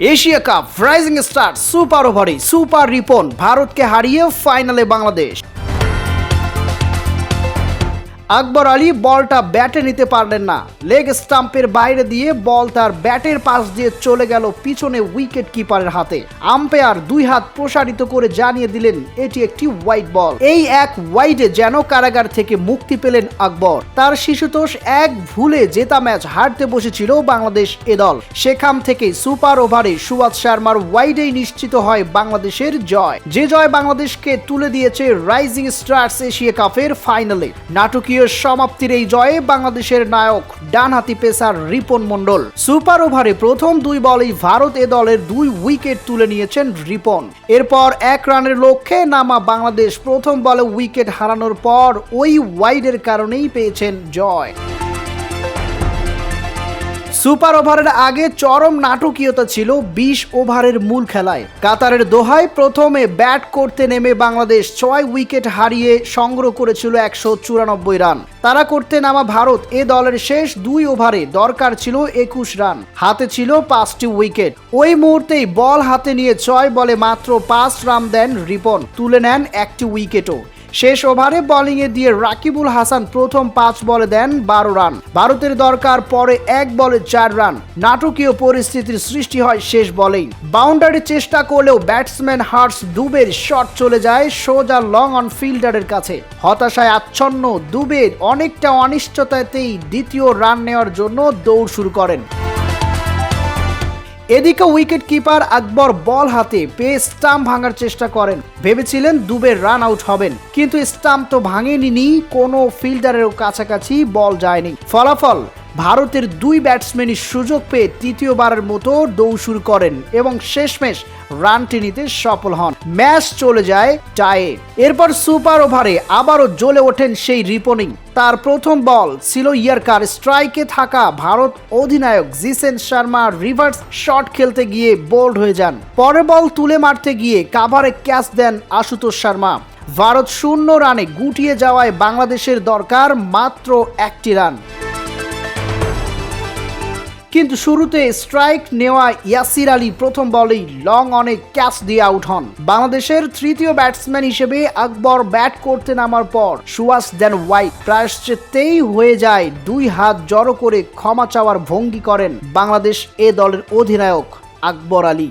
Asia cup rising star super ওভারে super Ripon ভারতকে হারিয়ে ফাইনালে বাংলাদেশ। আকবর আলী বলটা ব্যাটে নিতে পারলেন না। লেগ স্টাম্পের বাইরে দিয়ে বল তার ব্যাটের পাশ দিয়ে চলে গেল পিছনে উইকেট কিপারের হাতে। আম্পায়ার দুই হাত প্রসারিত করে জানিয়ে দিলেন, এটি একটি হোয়াইট বল এই এক ওয়াইডে যেন কারাগার থেকে মুক্তি পেলেন আকবর। তার শিশুতোষ এক ভুলে জেতা ম্যাচ হারতে বসেছিল বাংলাদেশ এ দল। সেখান থেকে সুপার ওভারে সুয়াদ শর্মার ওয়াইডেই নিশ্চিত হয় বাংলাদেশের জয়। যে জয় বাংলাদেশকে তুলে দিয়েছে রাইজিং স্টার্স এশিয়া কাপের ফাইনালে। নাটকীয় সমাপ্তির এই জয়ে বাংলাদেশের নায়ক, ডানহাতি পেসার রিপন মণ্ডল। সুপার ওভারে প্রথম দুই বলেই ভারত এ দলের দুই উইকেট তুলে নিয়েছেন রিপন। এরপর এক রানের লক্ষ্যে নামা বাংলাদেশ প্রথম বলে উইকেট হারানোর পর ওই ওয়াইডের কারণেই পেয়েছেন জয়। সুপার ওভারের আগে চরম নাটকীয়তা ছিল বিশ ওভারের মূল খেলায়। কাতারের দোহায় প্রথমে ব্যাট করতে নেমে বাংলাদেশ ছয় উইকেট হারিয়ে সংগ্রহ করেছিল একশো চুরানব্বই রান। তারা করতে নামা ভারত এ দলের শেষ দুই ওভারে দরকার ছিল একুশ রান। হাতে ছিল পাঁচটি উইকেট। ওই মুহূর্তেই বল হাতে নিয়ে ছয় বলে মাত্র পাঁচ রান দেন রিপন। তুলে নেন একটি উইকেটও। শেষ ওভারে বোলিংয়ে দিয়ে রাকিবুল হাসান প্রথম পাঁচ বলে দেন বারো রান। ভারতের দরকার পরে এক বলে চার রান। নাটকীয় পরিস্থিতির সৃষ্টি হয় শেষ বলেই। বাউন্ডারি চেষ্টা করলেও ব্যাটসম্যান হার্স দুবের শট চলে যায় সোজা লং অন ফিল্ডারের কাছে। হতাশায় আচ্ছন্ন দুবের অনেকটা অনিশ্চয়তাতেই দ্বিতীয় রান নেওয়ার জন্য দৌড় শুরু করেন। এদিকে উইকেট কিপার আকবর বল হাতে পেয়ে স্টাম্প ভাঙার চেষ্টা করেন। ভেবেছিলেন দুবে রান আউট হবেন, কিন্তু স্টাম্প তো ভাঙেনি, কোনো ফিল্ডারের কাছাকাছি বল যায়নি। ফলাফল ভারতের দুই ব্যাটসম্যানই সুযোগ পেয়ে তৃতীয়বারের মতো দৌড় শুরু করেন এবং শেষমেশ রানটি নিতে সফল হন। ম্যাচ চলে যায় টায়ে। এরপর সুপার ওভারে আবারও জ্বলে ওঠেন সেই রিপনিং। তার প্রথম বল ছিল ইয়ারকার স্ট্রাইকে থাকা ভারত অধিনায়ক জিসেন শর্মা রিভার্স শট খেলতে গিয়ে বোল্ড হয়ে যান। পরের বল তুলে মারতে গিয়ে কাভারে ক্যাচ দেন আশুতোষ শর্মা। ভারত শূন্য রানে গুটিয়ে যাওয়ায় বাংলাদেশের দরকার মাত্র একটি রান। কিন্তু শুরুতে স্ট্রাইক নেওয়া ইয়াসির আলী প্রথম বলেই লং অনে ক্যাচ দিয়ে আউট হন। বাংলাদেশের তৃতীয় ব্যাটসম্যান হিসেবে আকবর ব্যাট করতে নামার পর সুয়াস দেন হোয়াইট প্রায়শ্চিত্তেই হয়ে যায় দুই হাত জড়ো করে ক্ষমা চাওয়ার ভঙ্গি করেন বাংলাদেশ এ দলের অধিনায়ক আকবর আলী।